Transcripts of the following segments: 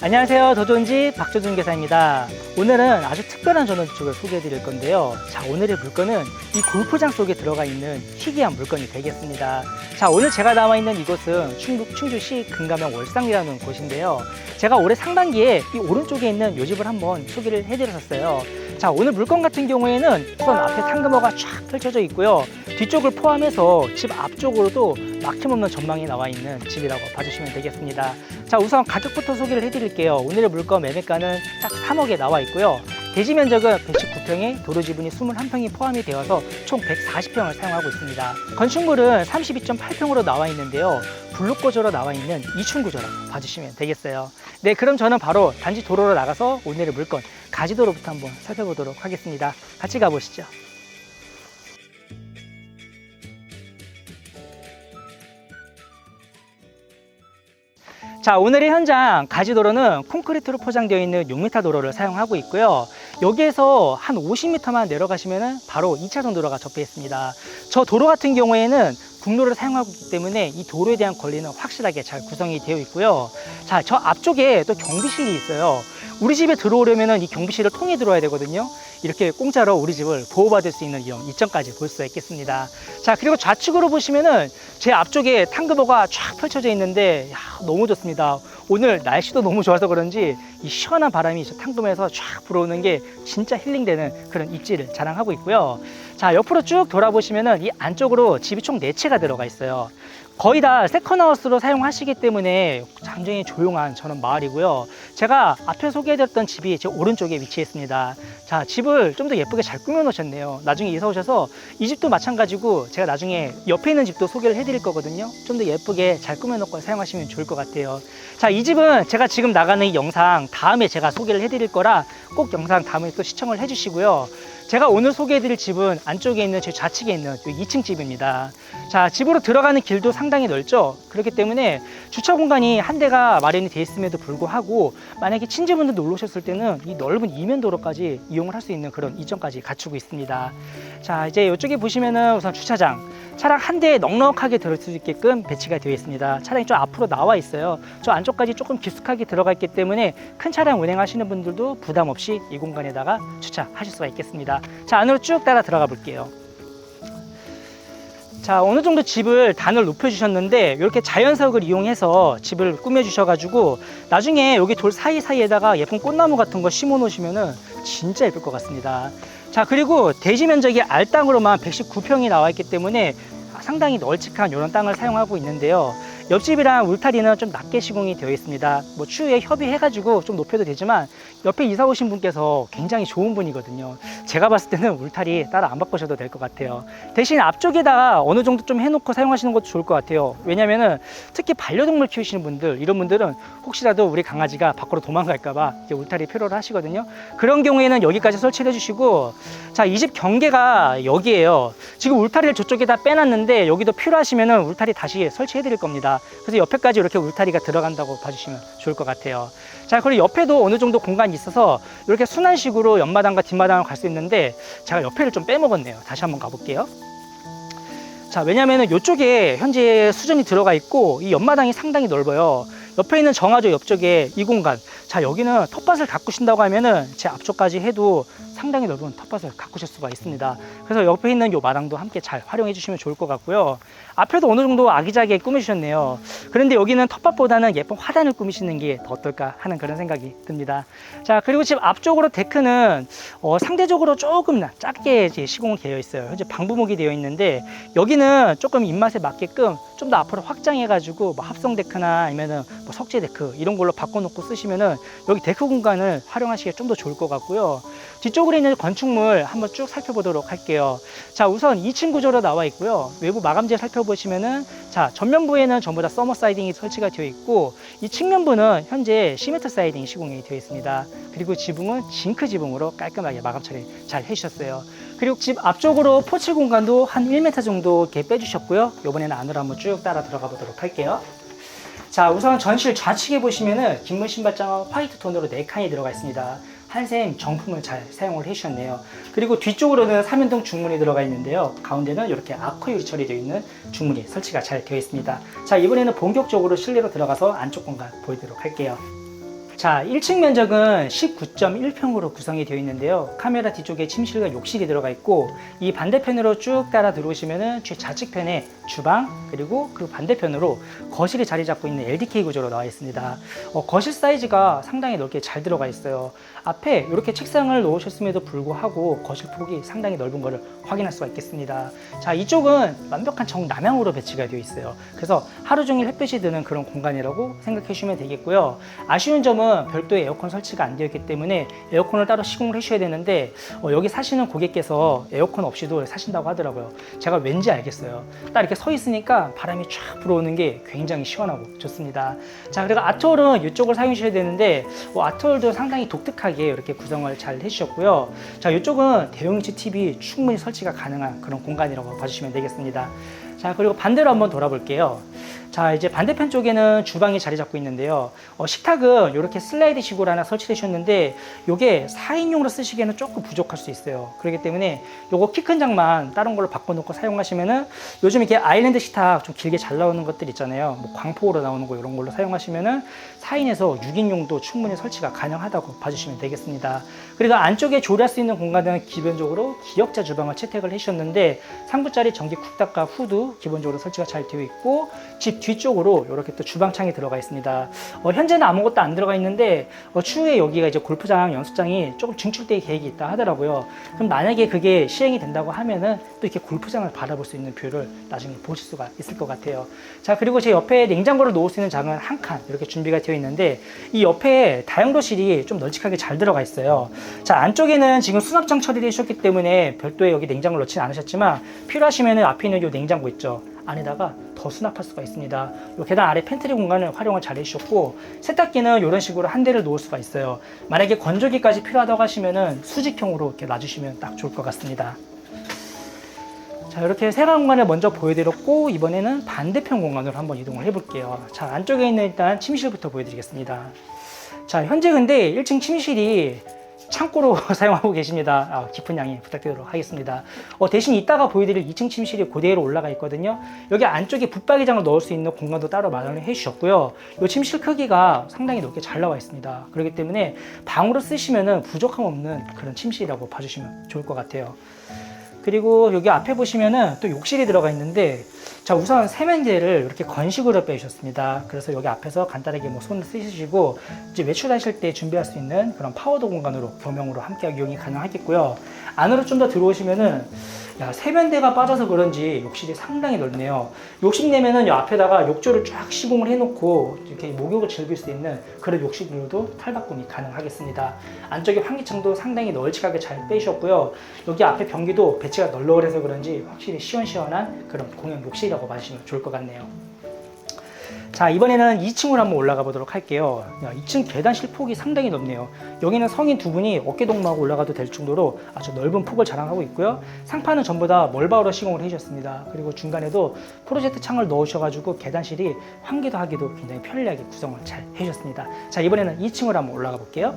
안녕하세요. 도전지 박조준 계사입니다. 오늘은 아주 특별한 전원주택을 소개해 드릴 건데요. 자, 오늘의 물건은 이 골프장 속에 들어가 있는 희귀한 물건이 되겠습니다. 자, 오늘 제가 나와 있는 이곳은 충북 충주시 금가명 월상이라는 곳인데요. 제가 올해 상반기에 이 오른쪽에 있는 요 집을 한번 소개를 해 드렸었어요. 자, 오늘 물건 같은 경우에는 우선 앞에 탕금호가 쫙 펼쳐져 있고요. 뒤쪽을 포함해서 집 앞쪽으로도 막힘없는 전망이 나와 있는 집이라고 봐주시면 되겠습니다. 자, 우선 가격부터 소개를 해드릴게요. 오늘의 물건 매매가는 딱 3억에 나와 있고요. 대지 면적은 119평에 도로 지분이 21평이 포함이 되어서 총 140평을 사용하고 있습니다. 건축물은 32.8평으로 나와 있는데요. 블록 구조로 나와 있는 2층 구조라고 봐주시면 되겠어요. 네, 그럼 저는 바로 단지 도로로 나가서 오늘의 물건 가지도로부터 한번 살펴보도록 하겠습니다. 같이 가보시죠. 자, 오늘의 현장 가지 도로는 콘크리트로 포장되어 있는 6m 도로를 사용하고 있고요. 여기에서 한 50m만 내려가시면 바로 2차선 도로가 접해 있습니다. 저 도로 같은 경우에는 국로를 사용하고 있기 때문에 이 도로에 대한 권리는 확실하게 잘 구성이 되어 있고요. 자, 저 앞쪽에 또 경비실이 있어요. 우리 집에 들어오려면 이 경비실을 통해 들어와야 되거든요. 이렇게 공짜로 우리 집을 보호받을 수 있는 이점, 이점까지 볼 수가 있겠습니다. 자, 그리고 좌측으로 보시면은 제 앞쪽에 탕금호가 쫙 펼쳐져 있는데, 야, 너무 좋습니다. 오늘 날씨도 너무 좋아서 그런지 이 시원한 바람이 저 탕금호에서 쫙 불어오는 게 진짜 힐링되는 그런 입지를 자랑하고 있고요. 자, 옆으로 쭉 돌아보시면은 이 안쪽으로 집이 총 4채가 들어가 있어요. 거의 다 세컨하우스로 사용하시기 때문에 굉장히 조용한 저는 마을이고요. 제가 앞에 소개해드렸던 집이 제 오른쪽에 위치해 있습니다. 자, 집을 좀 더 예쁘게 잘 꾸며 놓으셨네요. 나중에 이사 오셔서 이 집도 마찬가지고 제가 나중에 옆에 있는 집도 소개를 해드릴 거거든요. 좀 더 예쁘게 잘 꾸며 놓고 사용하시면 좋을 것 같아요. 자, 이 집은 제가 지금 나가는 이 영상 다음에 제가 소개를 해드릴 거라 꼭 영상 다음에 또 시청을 해주시고요. 제가 오늘 소개해드릴 집은 안쪽에 있는 제 좌측에 있는 2층 집입니다. 자, 집으로 들어가는 길도 상당히 넓죠? 그렇기 때문에 주차 공간이 한 대가 마련이 되어 있음에도 불구하고 만약에 친지분들 놀러 오셨을 때는 이 넓은 이면 도로까지 이용을 할 수 있는 그런 이점까지 갖추고 있습니다. 자, 이제 이쪽에 보시면은 우선 주차장. 차량 한 대에 넉넉하게 들을 수 있게끔 배치가 되어 있습니다. 차량이 좀 앞으로 나와 있어요. 저 안쪽까지 조금 깊숙하게 들어가 있기 때문에 큰 차량 운행하시는 분들도 부담 없이 이 공간에다가 주차하실 수가 있겠습니다. 자, 안으로 쭉 따라 들어가 볼게요. 자, 어느 정도 집을 단을 높여주셨는데, 이렇게 자연석을 이용해서 집을 꾸며주셔가지고, 나중에 여기 돌 사이사이에다가 예쁜 꽃나무 같은 거 심어 놓으시면은 진짜 예쁠 것 같습니다. 자, 그리고 대지 면적이 알 땅으로만 119평이 나와 있기 때문에 상당히 널찍한 이런 땅을 사용하고 있는데요. 옆집이랑 울타리는 좀 낮게 시공이 되어 있습니다. 뭐 추후에 협의해가지고 좀 높여도 되지만 옆에 이사 오신 분께서 굉장히 좋은 분이거든요. 제가 봤을 때는 울타리 따로 안 바꾸셔도 될 것 같아요. 대신 앞쪽에다가 어느 정도 좀 해놓고 사용하시는 것도 좋을 것 같아요. 왜냐면은 특히 반려동물 키우시는 분들, 이런 분들은 혹시라도 우리 강아지가 밖으로 도망갈까봐 울타리 필요로 하시거든요. 그런 경우에는 여기까지 설치를 해주시고, 자, 이 집 경계가 여기에요. 지금 울타리를 저쪽에다 빼놨는데 여기도 필요하시면은 울타리 다시 설치해 드릴 겁니다. 그래서 옆에까지 이렇게 울타리가 들어간다고 봐주시면 좋을 것 같아요. 자, 그리고 옆에도 어느 정도 공간이 있어서 이렇게 순환식으로 옆마당과 뒷마당을 갈 수 있는데 제가 옆에를 좀 빼먹었네요. 다시 한번 가볼게요. 자, 왜냐면은 이쪽에 현재 수전이 들어가 있고 이 옆마당이 상당히 넓어요. 옆에 있는 정화조 옆쪽에 이 공간. 자, 여기는 텃밭을 가꾸신다고 하면은 제 앞쪽까지 해도 상당히 넓은 텃밭을 가꾸실 수가 있습니다. 그래서 옆에 있는 요 마당도 함께 잘 활용해 주시면 좋을 것 같고요. 앞에도 어느 정도 아기자기하게 꾸미주셨네요. 그런데 여기는 텃밭보다는 예쁜 화단을 꾸미시는 게 더 어떨까 하는 그런 생각이 듭니다. 자, 그리고 집 앞쪽으로 데크는 어, 상대적으로 조금 작게 시공이 되어 있어요. 현재 방부목이 되어 있는데 여기는 조금 입맛에 맞게끔 좀 더 앞으로 확장해가지고 뭐 합성 데크나 아니면은 뭐 석재 데크 이런 걸로 바꿔놓고 쓰시면은 여기 데크 공간을 활용하시기에 좀 더 좋을 것 같고요. 뒤쪽 으로 있는 건축물 한번 쭉 살펴보도록 할게요. 자, 우선 2층 구조로 나와 있고요. 외부 마감재 살펴보시면은 자, 전면부에는 전부 다 서머 사이딩이 설치가 되어 있고 이 측면부는 현재 시멘트 사이딩 시공이 되어 있습니다. 그리고 지붕은 징크 지붕으로 깔끔하게 마감 처리 잘 해주셨어요. 그리고 집 앞쪽으로 포치 공간도 한 1m 정도 이렇게 빼주셨고요. 이번에는 안으로 한번 쭉 따라 들어가 보도록 할게요. 자, 우선 전실 좌측에 보시면은 긴물 신발장은 화이트 톤으로 4칸이 들어가 있습니다. 한샘 정품을 잘 사용을 해주셨네요. 그리고 뒤쪽으로는 삼연동 중문이 들어가 있는데요. 가운데는 이렇게 아크 유리 처리되어 있는 중문이 설치가 잘 되어 있습니다. 자, 이번에는 본격적으로 실내로 들어가서 안쪽 공간 보이도록 할게요. 자, 1층 면적은 19.1평으로 구성이 되어 있는데요. 카메라 뒤쪽에 침실과 욕실이 들어가 있고 이 반대편으로 쭉 따라 들어오시면은 좌측편에 주방 그리고 그 반대편으로 거실이 자리 잡고 있는 LDK 구조로 나와 있습니다. 어, 거실 사이즈가 상당히 넓게 잘 들어가 있어요. 앞에 이렇게 책상을 놓으셨음에도 불구하고 거실 폭이 상당히 넓은 것을 확인할 수가 있겠습니다. 자, 이쪽은 완벽한 정남향으로 배치가 되어 있어요. 그래서 하루 종일 햇빛이 드는 그런 공간이라고 생각해 주시면 되겠고요. 아쉬운 점은 별도의 에어컨 설치가 안 되어 있기 때문에 에어컨을 따로 시공을 해주셔야 되는데 어, 여기 사시는 고객께서 에어컨 없이도 사신다고 하더라고요. 제가 왠지 알겠어요. 딱 이렇게 서 있으니까 바람이 쫙 불어오는 게 굉장히 시원하고 좋습니다. 자, 그리고 아트홀은 이쪽을 사용하셔야 되는데 어, 아트홀도 상당히 독특하게 이렇게 구성을 잘 해주셨고요. 자, 이쪽은 대용인치 TV 충분히 설치가 가능한 그런 공간이라고 봐주시면 되겠습니다. 자, 그리고 반대로 한번 돌아볼게요. 자, 이제 반대편 쪽에는 주방이 자리 잡고 있는데요. 어, 식탁은 이렇게 슬라이드 식으로 하나 설치해 주셨는데, 이게 4인용으로 쓰시기에는 조금 부족할 수 있어요. 그렇기 때문에 요거 키 큰 장만 다른 걸로 바꿔놓고 사용하시면은 요즘 이렇게 아일랜드 식탁 좀 길게 잘 나오는 것들 있잖아요. 뭐 광폭으로 나오는 거 이런 걸로 사용하시면은 4인에서 6인용도 충분히 설치가 가능하다고 봐주시면 되겠습니다. 그리고 안쪽에 조리할 수 있는 공간은 기본적으로 기역자 주방을 채택을 해주셨는데 상부짜리 전기 쿡탑과 후드 기본적으로 설치가 잘 되어 있고 집 뒤쪽으로 이렇게 또 주방창이 들어가 있습니다. 어, 현재는 아무것도 안 들어가 있는데 어, 추후에 여기가 이제 골프장, 연습장이 조금 증축될 계획이 있다 하더라고요. 그럼 만약에 그게 시행이 된다고 하면은 또 이렇게 골프장을 바라볼 수 있는 뷰를 나중에 보실 수가 있을 것 같아요. 자 그리고 제 옆에 냉장고를 놓을 수 있는 장은 한 칸 이렇게 준비가 되어 있는데 이 옆에 다용도실이 좀 널찍하게 잘 들어가 있어요. 자 안쪽에는 지금 수납장 처리를 해주셨기 때문에 별도의 여기 냉장고를 넣지는 않으셨지만 필요하시면은 앞에 있는 이 냉장고 있죠. 안에다가 더 수납할 수가 있습니다. 요 계단 아래 팬트리 공간을 활용을 잘 해주셨고 세탁기는 이런 식으로 한 대를 놓을 수가 있어요. 만약에 건조기까지 필요하다고 하시면은 수직형으로 이렇게 놔주시면 딱 좋을 것 같습니다. 자 이렇게 세간 공간을 먼저 보여드렸고 이번에는 반대편 공간으로 한번 이동을 해볼게요. 자 안쪽에 있는 일단 침실부터 보여드리겠습니다. 자 현재 근데 1층 침실이 창고로 사용하고 계십니다. 아, 깊은 양해 부탁드리도록 하겠습니다. 어, 대신 이따가 보여드릴 2층 침실이 그대로 올라가 있거든요. 여기 안쪽에 붙박이장을 넣을 수 있는 공간도 따로 마련을 해주셨고요. 이 침실 크기가 상당히 넓게 잘 나와 있습니다. 그렇기 때문에 방으로 쓰시면 부족함 없는 그런 침실이라고 봐주시면 좋을 것 같아요. 그리고 여기 앞에 보시면은 또 욕실이 들어가 있는데 자 우선 세면대를 이렇게 건식으로 빼주셨습니다. 그래서 여기 앞에서 간단하게 뭐 손을 쓰시고 이제 외출하실 때 준비할 수 있는 그런 파워도 공간으로 겸용으로 함께 이용이 가능하겠고요. 안으로 좀 더 들어오시면은 야 세면대가 빠져서 그런지 욕실이 상당히 넓네요. 욕실 내면은 이 앞에다가 욕조를 쫙 시공을 해놓고 이렇게 목욕을 즐길 수 있는 그런 욕실들도 탈바꿈이 가능하겠습니다. 안쪽에 환기창도 상당히 널찍하게 잘 빼주셨고요. 여기 앞에 변기도 배치가 널널해서 그런지 확실히 시원시원한 그런 공용 욕실이라고 봐주시면 좋을 것 같네요. 자 이번에는 2층으로 한번 올라가 보도록 할게요. 야, 2층 계단실 폭이 상당히 넓네요. 여기는 성인 두 분이 어깨 동무하고 올라가도 될 정도로 아주 넓은 폭을 자랑하고 있고요. 상판은 전부 다 멀바우로 시공을 해주셨습니다. 그리고 중간에도 프로젝트 창을 넣으셔가지고 계단실이 환기도 하기도 굉장히 편리하게 구성을 잘 해주셨습니다. 자 이번에는 2층으로 한번 올라가 볼게요.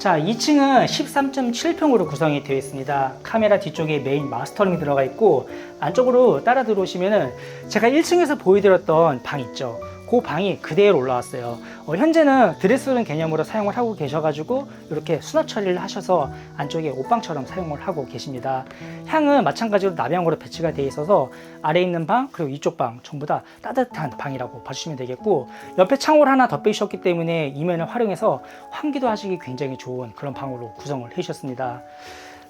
자, 2층은 13.7평으로 구성이 되어 있습니다. 카메라 뒤쪽에 메인 마스터링이 들어가 있고 안쪽으로 따라 들어오시면은 제가 1층에서 보여드렸던 방 있죠. 그 방이 그대로 올라왔어요. 어, 현재는 드레스룸 개념으로 사용을 하고 계셔가지고 이렇게 수납 처리를 하셔서 안쪽에 옷방처럼 사용을 하고 계십니다. 향은 마찬가지로 남향으로 배치가 되어 있어서 아래 있는 방 그리고 이쪽 방 전부 다 따뜻한 방이라고 봐주시면 되겠고 옆에 창호를 하나 더 빼주셨기 때문에 이면을 활용해서 환기도 하시기 굉장히 좋은 그런 방으로 구성을 해주셨습니다.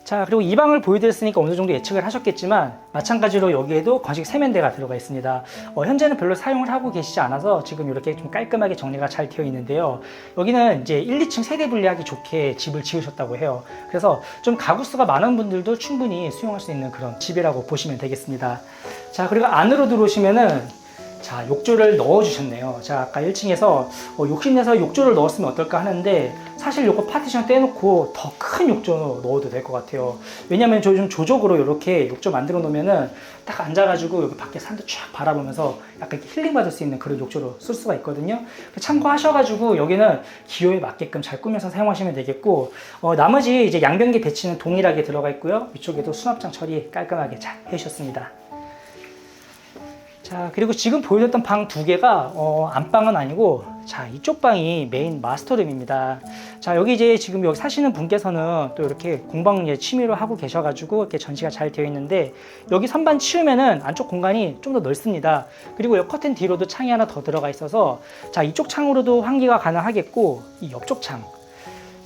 자 그리고 이 방을 보여드렸으니까 어느 정도 예측을 하셨겠지만 마찬가지로 여기에도 건식 세면대가 들어가 있습니다. 어, 현재는 별로 사용을 하고 계시지 않아서 지금 이렇게 좀 깔끔하게 정리가 잘 되어 있는데요. 여기는 이제 1, 2층 세대 분리하기 좋게 집을 지으셨다고 해요. 그래서 좀 가구수가 많은 분들도 충분히 수용할 수 있는 그런 집이라고 보시면 되겠습니다. 자 그리고 안으로 들어오시면은 자, 욕조를 넣어주셨네요. 자, 아까 1층에서 어, 욕심내서 욕조를 넣었으면 어떨까 하는데 사실 요거 파티션 떼놓고 더 큰 욕조 넣어도 될 것 같아요. 왜냐면 저좀 조적으로 이렇게 욕조 만들어 놓으면은 딱 앉아가지고 여기 밖에 산도 쫙 바라보면서 약간 힐링 받을 수 있는 그런 욕조로 쓸 수가 있거든요. 참고하셔가지고 여기는 기호에 맞게끔 잘 꾸며서 사용하시면 되겠고 어, 나머지 이제 양변기 배치는 동일하게 들어가 있고요. 위쪽에도 수납장 처리 깔끔하게 잘 해주셨습니다. 자, 그리고 지금 보여줬던 방 두 개가 어, 안방은 아니고 자, 이쪽 방이 메인 마스터룸입니다. 자, 여기 이제 지금 여기 사시는 분께서는 또 이렇게 공방 이제 취미로 하고 계셔가지고 이렇게 전시가 잘 되어 있는데 여기 선반 치우면은 안쪽 공간이 좀 더 넓습니다. 그리고 이 커튼 뒤로도 창이 하나 더 들어가 있어서 자, 이쪽 창으로도 환기가 가능하겠고 이 옆쪽 창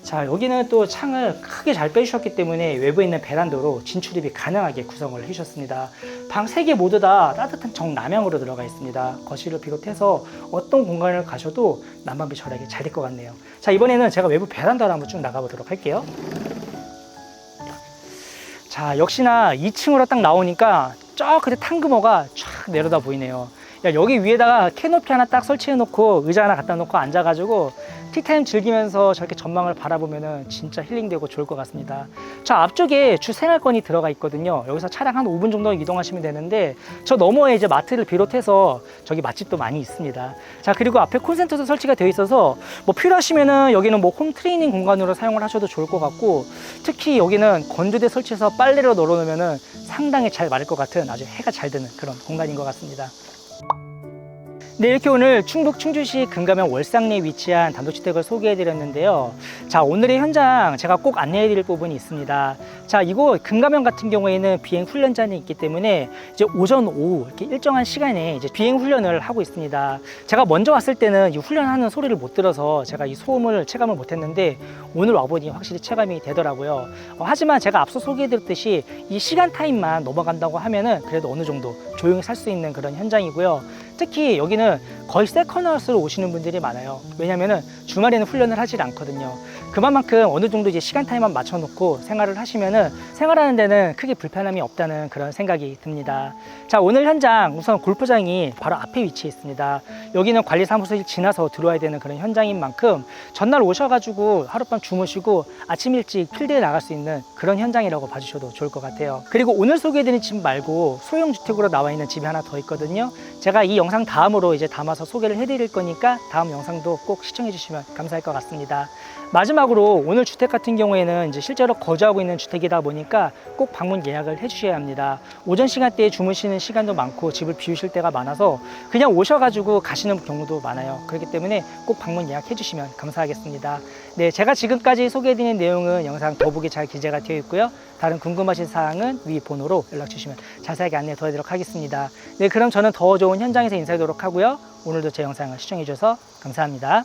자 여기는 또 창을 크게 잘 빼주셨기 때문에 외부에 있는 베란다로 진출입이 가능하게 구성을 해주셨습니다. 방세개 모두 다 따뜻한 정남향으로 들어가 있습니다. 거실을 비롯해서 어떤 공간을 가셔도 난방비 절약이 잘 될 것 같네요. 자 이번에는 제가 외부 베란다로 한번 쭉 나가보도록 할게요. 자 역시나 2층으로 딱 나오니까 저 끝에 탕금호가 쫙 내려다 보이네요. 야, 여기 위에다가 캐노피 하나 딱 설치해 놓고 의자 하나 갖다 놓고 앉아가지고 티타임 즐기면서 저렇게 전망을 바라보면은 진짜 힐링되고 좋을 것 같습니다. 저 앞쪽에 주 생활권이 들어가 있거든요. 여기서 차량 한 5분 정도 이동하시면 되는데 저 너머에 이제 마트를 비롯해서 저기 맛집도 많이 있습니다. 자 그리고 앞에 콘센트도 설치가 되어 있어서 뭐 필요하시면은 여기는 뭐 홈 트레이닝 공간으로 사용을 하셔도 좋을 것 같고 특히 여기는 건조대 설치해서 빨래로 널어놓으면은 상당히 잘 마를 것 같은 아주 해가 잘 드는 그런 공간인 것 같습니다. 네, 이렇게 오늘 충북 충주시 금가면 월상리에 위치한 단독주택을 소개해 드렸는데요. 자, 오늘의 현장 제가 꼭 안내해 드릴 부분이 있습니다. 자, 이곳 금가면 같은 경우에는 비행 훈련장이 있기 때문에 이제 오전, 오후 이렇게 일정한 시간에 이제 비행 훈련을 하고 있습니다. 제가 먼저 왔을 때는 이 훈련하는 소리를 못 들어서 제가 이 소음을 체감을 못 했는데 오늘 와보니 확실히 체감이 되더라고요. 어, 하지만 제가 앞서 소개해 드렸듯이 이 시간 타임만 넘어간다고 하면은 그래도 어느 정도 조용히 살 수 있는 그런 현장이고요. 특히 여기는 거의 세컨하우스로 오시는 분들이 많아요. 왜냐면은 주말에는 훈련을 하질 않거든요. 그만큼 어느 정도 이제 시간 타임만 맞춰놓고 생활을 하시면은 생활하는 데는 크게 불편함이 없다는 그런 생각이 듭니다. 자, 오늘 현장 우선 골프장이 바로 앞에 위치해 있습니다. 여기는 관리사무소를 지나서 들어와야 되는 그런 현장인 만큼 전날 오셔가지고 하룻밤 주무시고 아침 일찍 필드에 나갈 수 있는 그런 현장이라고 봐주셔도 좋을 것 같아요. 그리고 오늘 소개해드린 집 말고 소형 주택으로 나와 있는 집이 하나 더 있거든요. 제가 이 영상 다음으로 이제 담아서 소개를 해드릴 거니까 다음 영상도 꼭 시청해 주시면 감사할 것 같습니다. 마지막으로 오늘 주택 같은 경우에는 이제 실제로 거주하고 있는 주택이다 보니까 꼭 방문 예약을 해주셔야 합니다. 오전 시간대에 주무시는 시간도 많고 집을 비우실 때가 많아서 그냥 오셔가지고 가시는 경우도 많아요. 그렇기 때문에 꼭 방문 예약해 주시면 감사하겠습니다. 네, 제가 지금까지 소개해드린 내용은 영상 더보기 잘 기재가 되어 있고요. 다른 궁금하신 사항은 위 번호로 연락 주시면 자세하게 안내 도와드리도록 하겠습니다. 네, 그럼 저는 더 좋은 현장에서 인사하도록 하고요. 오늘도 제 영상을 시청해 주셔서 감사합니다.